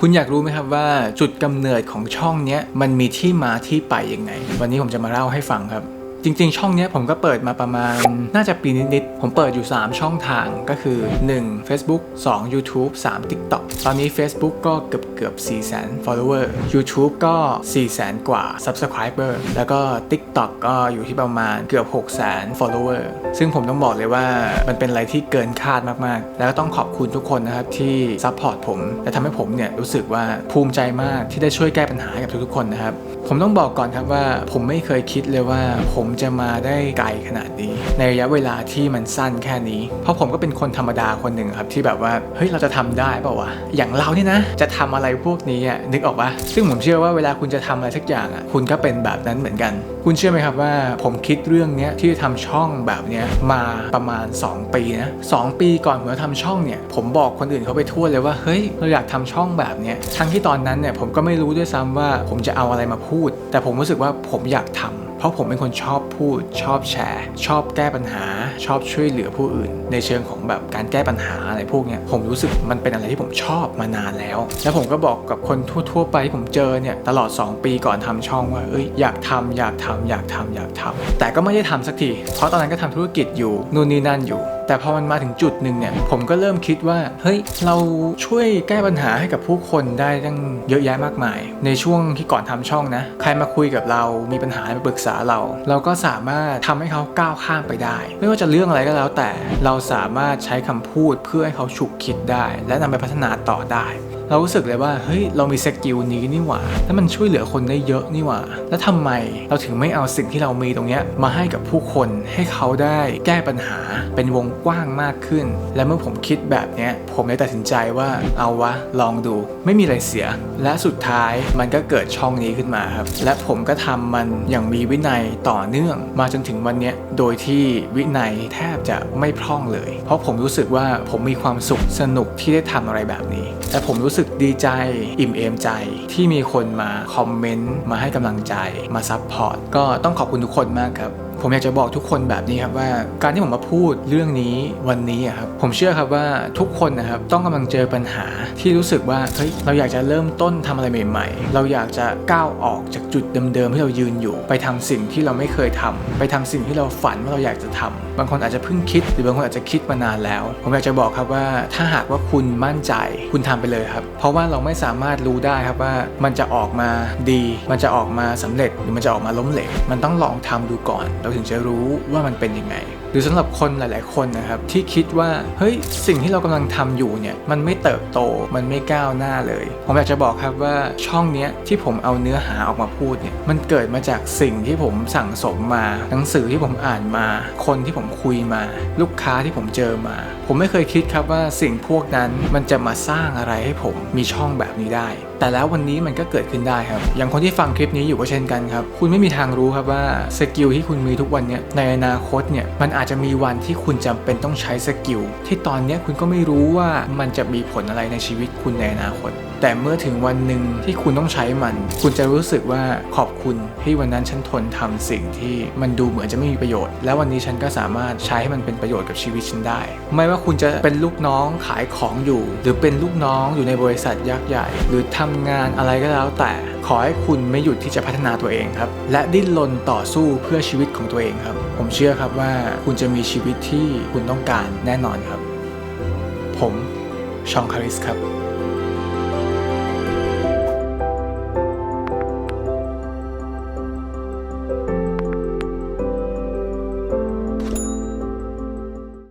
คุณอยากรู้ไหมครับว่าจุดกำเนิดของช่องนี้มันมีที่มาที่ไปยังไง วันนี้ผมจะมาเล่าให้ฟังครับ จริง ๆ ช่องนี้ผมก็เปิดมาประมาณน่าจะปีนิดๆผมเปิดอยู่ 3 ช่องทางก็คือ 1. Facebook 2. YouTube 3. TikTok ตอนนี้ Facebook ก็เกือบเกือบ4 0 0 0 0 follower YouTube ก็ 4 0 0 0 0 กว่า subscriber แล้วก็ TikTok ก็อยู่ที่ประมาณเกือบ6 0 0 0 0 follower ซึ่งผมต้องบอกเลยว่ามันเป็นอะไรที่เกินคาดมากๆ แล้วก็ต้องขอบคุณทุกคนนะครับที่ support ผมและทำให้ผมเนี่ยรู้สึกว่าภูมิใจมากที่ได้ช่วยแก้ปัญหาให้กับทุกๆคนนะครับผมต้องบอกก่อนครับว่าผมไม่เคยคิดเลยว่าผมจะมาได้ไกลขนาดนี้ ในระยะเวลาที่มันสั้นแค่นี้ เพราะผมก็เป็นคนธรรมดาคนหนึ่งครับที่แบบว่าเฮ้ยเราจะทำได้เปล่าวะอย่างเราเนี่ยนะ จะทำอะไรพวกนี้อะนึกออกปะซึ่งผมเชื่อว่าเวลาคุณจะทำอะไรสักอย่างอะคุณก็เป็นแบบนั้นเหมือนกัน คุณเชื่อไหมครับว่าผมคิดเรื่องนี้ที่จะทำช่องแบบนี้มาประมาณ 2 ปีนะสองปีก่อนผมจะทำช่องเนี่ยผมบอกคนอื่นเขาไปทั่วเลยว่าเฮ้ยเราอยากทำช่องแบบนี้ทั้งที่ตอนนั้นเนี่ยผมก็ไม่รู้ด้วยซ้ำว่าผมจะเอาอะไรมาพูด แต่ผมรู้สึกว่าผมอยากทำ เพราะผมเป็นคนชอบพูด ชอบแชร์ ชอบแก้ปัญหา ชอบช่วยเหลือผู้อื่น ในเชิงของแบบการแก้ปัญหาอะไรพวกเนี้ยผมรู้สึกมันเป็นอะไรที่ผมชอบมานานแล้ว แล้วผมก็บอกกับคนทั่ว ๆ ไปที่ผมเจอเนี่ยตลอด 2 ปีก่อนทำช่องว่าเอ้ยอยากทำอยากทำอยากทำอยากทำแต่ก็ไม่ได้ทำสักที เพราะตอนนั้นก็ทำธุรกิจอยู่นู่นนี่นั่นอยู่ แต่พอมันมาถึงจุดหนึ่งเนี่ยผมก็เริ่มคิดว่าเฮ้ยเราช่วยแก้ปัญหาให้กับผู้คนได้ตั้งเยอะแยะมากมาย ในช่วงที่ก่อนทำช่องนะ ใครมาคุยกับเรามีปัญหามาปรึกษาเรา เราก็สามารถทำให้เขาก้าวข้ามไปได้ ไม่ว่าจะเรื่องอะไรก็แล้วแต่เราสามารถใช้คำพูดเพื่อให้เขาฉุกคิดได้ และนำไปพัฒนาต่อได้ เรารู้สึกเลยว่าเฮ้ยเรามีสกิลนี้นี่หว่าแล้วมันช่วยเหลือคนได้เยอะนี่หว่า แล้วทำไมเราถึงไม่เอาสิ่งที่เรามีตรงเนี้ยมาให้กับผู้คนให้เขาได้แก้ปัญหาเป็นวงกว้างมากขึ้น และเมื่อผมคิดแบบเนี้ยผมเลยตัดสินใจว่าเอาวะลองดู ไม่มีอะไรเสีย และสุดท้ายมันก็เกิดช่องนี้ขึ้นมาครับและผมก็ทำมันอย่างมีวินัยต่อเนื่อง มาจนถึงวันเนี้ยโดยที่วินัยแทบจะไม่พร่องเลย เพราะผมรู้สึกว่าผมมีความสุขสนุกที่ได้ทำอะไรแบบนี้และผมรู้สึกดีใจอิ่มเอมใจที่มีคนมาคอมเมนต์มาให้กำลังใจมาซัพพอร์ตก็ต้องขอบคุณทุกคนมากครับ ผมอยากจะบอกทุกคนแบบนี้ครับว่าการที่ผมมาพูดเรื่องนี้วันนี้ครับผมเชื่อครับว่าทุกคนนะครับต้องกำลังเจอปัญหาที่รู้สึกว่าเฮ้ยเราอยากจะเริ่มต้นทำอะไรใหม่ ๆ เราอยากจะก้าวออกจากจุดเดิมๆที่เรายืนอยู่ ไปทำสิ่งที่เราไม่เคยทำไปทำสิ่งที่เราฝันว่าเราอยากจะทำบางคนอาจจะเพิ่งคิด หรือบางคนอาจจะคิดมานานแล้ว ผมอยากจะบอกครับว่าถ้าหากว่าคุณมั่นใจ คุณทำไปเลยครับ เพราะว่าเราไม่สามารถรู้ได้ครับว่ามันจะออกมาดี มันจะออกมาสำเร็จหรือมันจะออกมาล้มเหลวมันต้องลองทำดูก่อนเราถึงจะรู้ว่ามันเป็นยังไง หรือสำหรับคนหลาย ๆ คนนะครับที่คิดว่าเฮ้ยสิ่งที่เรากำลังทำอยู่เนี่ยมันไม่เติบโตมันไม่ก้าวหน้าเลย ผมอยากจะบอกครับว่าช่องเนี้ยที่ผมเอาเนื้อหาออกมาพูดเนี่ยมันเกิดมาจากสิ่งที่ผมสั่งสมมา หนังสือที่ผมอ่านมา คนที่ผมคุยมา ลูกค้าที่ผมเจอมา ผมไม่เคยคิดครับว่าสิ่งพวกนั้นมันจะมาสร้างอะไรให้ผมมีช่องแบบนี้ได้ แต่แล้ววันนี้มันก็เกิดขึ้นได้ครับ อย่างคนที่ฟังคลิปนี้อยู่ก็เช่นกันครับ คุณไม่มีทางรู้ครับว่าสกิลที่คุณมีทุกวันเนี้ยในอนาคตเนี่ยมันอาจจะมีวันที่คุณจำเป็นต้องใช้สกิลที่ตอนเนี้ยคุณก็ไม่รู้ว่ามันจะมีผลอะไรในชีวิตคุณในอนาคตแต่เมื่อถึงวันหนึ่งที่คุณต้องใช้มัน คุณจะรู้สึกว่าขอบคุณที่วันนั้นฉันทนทำสิ่งที่มันดูเหมือนจะไม่มีประโยชน์ แล้ววันนี้ฉันก็สามารถใช้ให้มันเป็นประโยชน์กับชีวิตฉันได้ ไม่ว่าคุณจะเป็นลูกน้องขายของอยู่ หรือเป็นลูกน้องอยู่ในบริษัทยักษ์ใหญ่ หรือทำงานอะไรก็แล้วแต่ขอให้คุณไม่หยุดที่จะพัฒนาตัวเองครับ และดิ้นรนต่อสู้เพื่อชีวิตของตัวเองครับ ผมเชื่อครับว่าคุณจะมีชีวิตที่คุณต้องการแน่นอนครับ ผมชองคาริสครับ